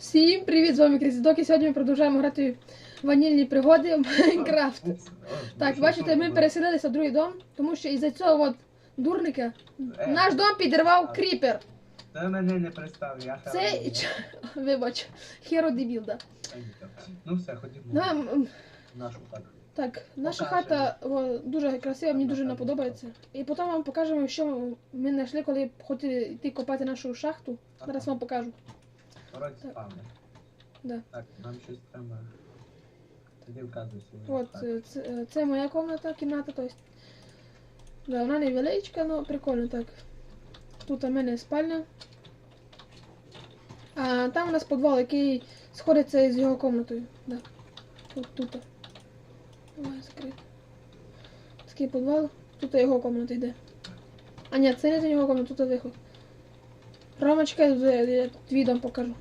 Всім привіт! З вами Крізідок і сьогодні ми продовжуємо грати ванільні пригоди в Майнкрафт. Так, бачите, ми переселилися в другий дом, тому що із-за цього от дурника наш дом підірвав кріпер. Ти мене не представив, я Це вибач, херо дебіл, да. Ну все, ходімо Давай, м, в нашу хату. так, наша хата о, дуже красива, мені дуже не подобається. І потім вам покажемо, що ми знайшли, коли хотіли йти копати нашу шахту. Зараз вам покажу. Вроді Так. спавни. Да. Так, нам щось треба. Тоді вказуй свою От, хату. е, це, е, це моя комната, кімната, то есть. Да, вона невеличка, але прикольно так. Тут у мене спальня. А там у нас підвал, який сходиться з його комнатою. Да. От тут. Давай закрити. Такий підвал, тут його комната йде. А ні, це не його комната, тут виход. Ромочка, я я твій дом покажу.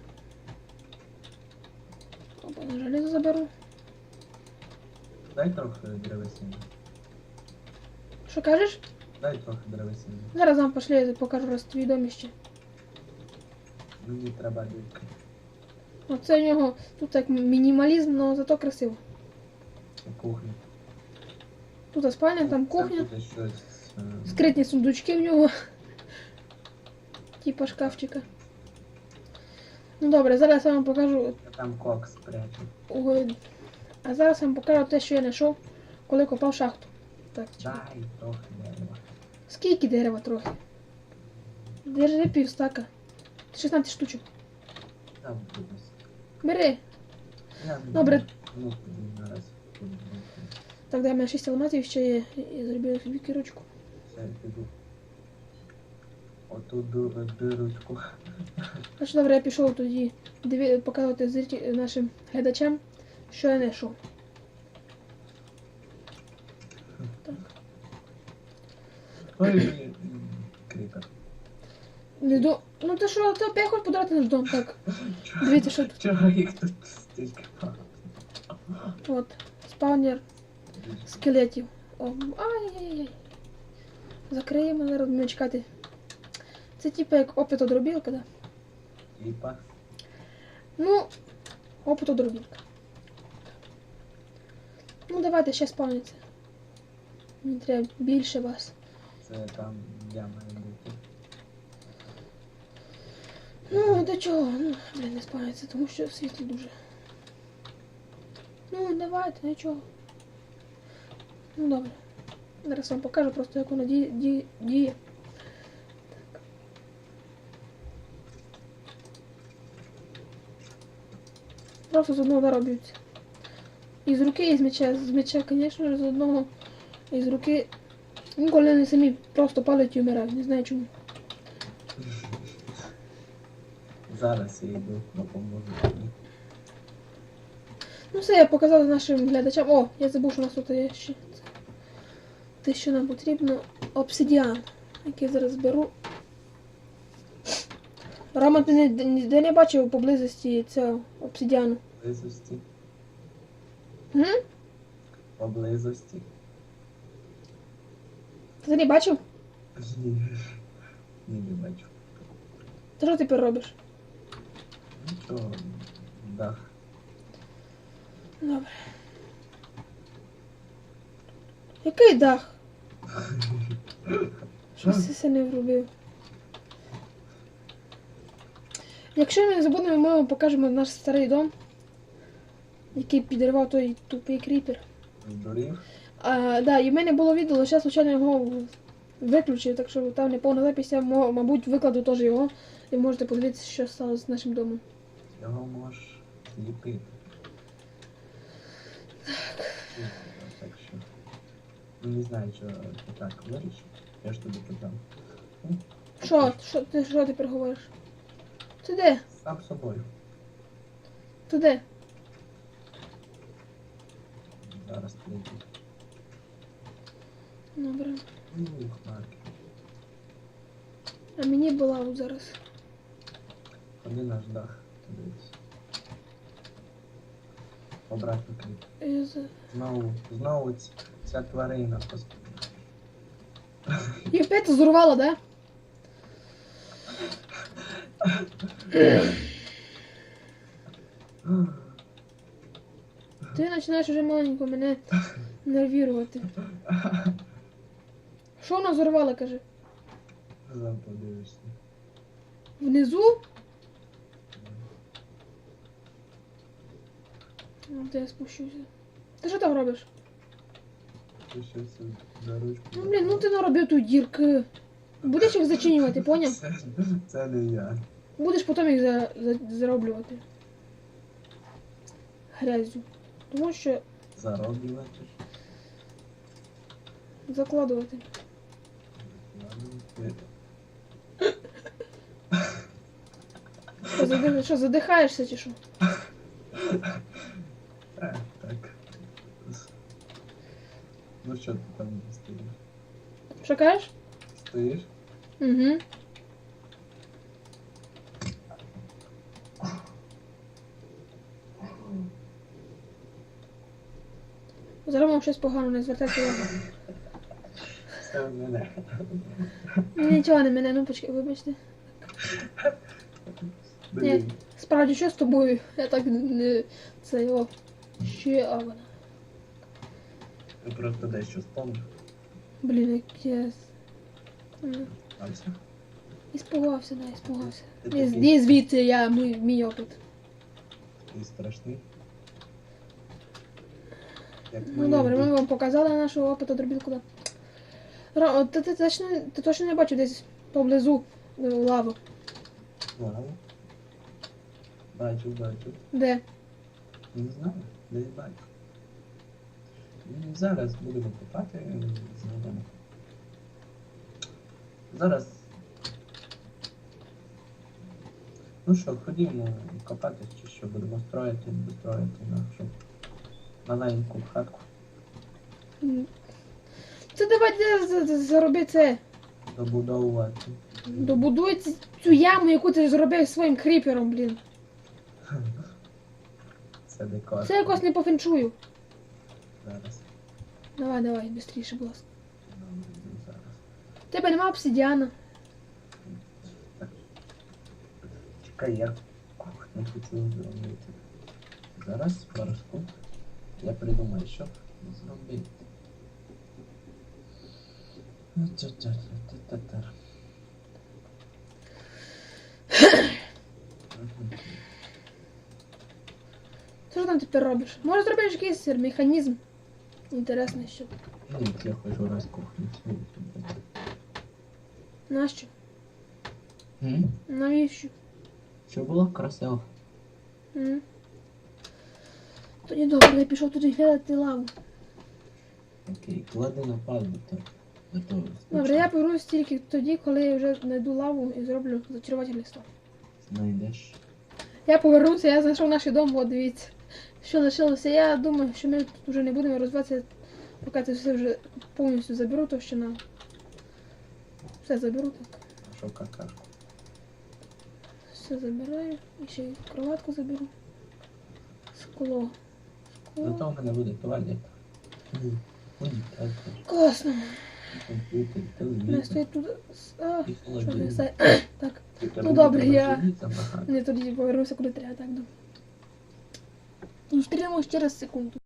Железо заберу. Дай трохи древесини. Що кажеш? Дай трохи древесини. Зараз вам пошли, я покажу раз твій домище. Мені треба дівки. Оце у нього тут так мінімалізм, але зато красиво. Кухня. Тут спальня, там кухня, буде щось. е, скритні сундучки в нього. Типа шкафчика. Ну добре, зараз я вам покажу. Я там кокс прячу. Ой, А зараз я вам покажу те, що я знайшов, коли копав шахту. Так, чекай. Дай трохи дерева. Скільки дерева трохи? Держи півстака. 16 штучок. Там буде. Бери. Я Добре. Ну, наразі. Так, дай, у мене 6 алмазів ще є. Я зробив собі кірочку. Все, піду. Оту ду- дирочку. Значить, добре, я пішов тоді диві... показувати зритель- нашим глядачам, що я знайшов. Так. Ой, кріпер. Не до... Ну ти що, ти опять хочеш подрати наш дом? Так. Дивіться, що тут. Чого їх тут стільки багато? От. Спавнер скелетів. О, ай-яй-яй. Закриємо, зараз будемо чекати. Це типу як опитодробілка, да? Типа. Ну, опитодробілка. Ну, давайте ще спавніться. Мені треба більше вас. Це там я маю бути. Ну, до чого? Ну, блін, не спавняться, тому що світло дуже. Ну, давайте, нічого. Ну, добре. Зараз вам покажу просто, як воно діє. діє, діє. Так. Просто з одного удару б'ються. І з руки, і з м'яча. З м'яча, звісно з одного. І з руки. Ніколи не самі просто палять і вмирають. Не знаю чому. Зараз я йду допоможу. Ну все, я показала нашим глядачам. О, я забув, що у нас тут є ще. Те, що нам потрібно. Обсидіан, який зараз беру. Рома, ти ніде не бачив поблизості цього обсидіану. Поблизості. Угу. Поблизості. Ти не бачив? Ні. Ні, не бачу. Ти що тепер робиш? Нічого. Дах. Добре. Який дах? Щось се не врубив. Якщо ми не забудемо, ми вам покажемо наш старий дом, який підірвав той тупий кріпер. Здурів. А, да, і в мене було відео, зараз звичайно його виключив, так що там не повна запись, я, мо- мабуть, викладу теж його. І можете подивитися, що сталося з нашим домом. Його можеш зліпити. Так що. Ну не знаю, що ти так вирішив. Я ж тобі казав. Що? Що ти що тепер говориш? Ти де? Сам собою. Ти де? Зараз прийду. Добре. Ну, хмарки. А мені була зараз. Ходи наш дах. Дивись. Обратно кріп. Я за- Знову, знову ць- ця тварина пос- І опять зурвала, да? Ти починаєш вже маленько мене нервірувати. Що вона зорвала, каже? Назад подивишся. Внизу? Ну, де я спущуся. Ти що там робиш? Ти щось за ручку. Ну, блін, ну ти наробив тут дірки. Будеш їх зачинювати, поняв? Це, це не я. Будеш потім їх за, за, зароблювати. Грязю. Тому що Зароблювати. закладувати. Що, що задихаєшся чи що? Так, так. Ну що ти там стоїш? Що кажеш? Стоїш? Угу. Зараз вам щось погано, не звертайте увагу. Це мене. Нічого не мене, ну почекай, вибачте. Блін. Справді, що з тобою? Я так не. Це його. Ще а вона. Я просто дещо спомнив. Блін, яке. М, Альця. Іспугався, да, іспугався. Ти Ні, такий. ні, звідси я мій, мій опит. Ти страшний. Як Ну добре, ми вам показали нашу опит дробілку. Да. Ро, ти, ти, точно, ти точно не бачив десь поблизу е, лаву. Ладно. Бачу, бачу. Де? Не знаю, десь бачу. Ну, Зараз будемо копати, знайдемо. Зараз. Ну що, ходімо копати, чи що будемо строїти, достроїти нашу маленьку хатку. Це давайте зароби це. Добудовувати. Добудуй цю яму, яку ти зробив своїм кріпером, блін. Це декор. Це якось не пофенчую. Зараз. Давай, давай, швидше, будь ласка. Добре, зараз. В Тебе нема обсидіана. Чекай, я кухню хочу зробити. Зараз парашку. Я придумаю, що зробити. Та-та-та-та-та-та. Мгм. Що ж там тепер робиш? Може зробиш якийсь механізм? Інтересний, що. Ні, я хочу раз кухню свою. Нащо? М? Навіщо? Щоб було красиво. М? Тоді добре, я пішов туди глядати лаву. Окей, клади на палубу, так. Добре, я повернусь тільки тоді, коли я вже знайду лаву і зроблю зачарувальний стол. Знайдеш. Я повернувся, я знайшов наш дом, от дивіться. Що лишилося. Я думаю, що ми тут вже не будемо розвиватися, поки це все вже повністю заберу, то що нам. Все заберу так. А що какашку? Все забираю. І ще й кроватку заберу. Скло. Зато Скло. в мене буде туалет. Унітаз, Класно. комп'ютер, У мене телевізор. стоїть тут. А, І що не холодильник. все. Так. Тільки Ну, мені добре, треба я- сидіти багато. Не тоді повернуся, куди треба, так. да. Зустрінемось через секунду.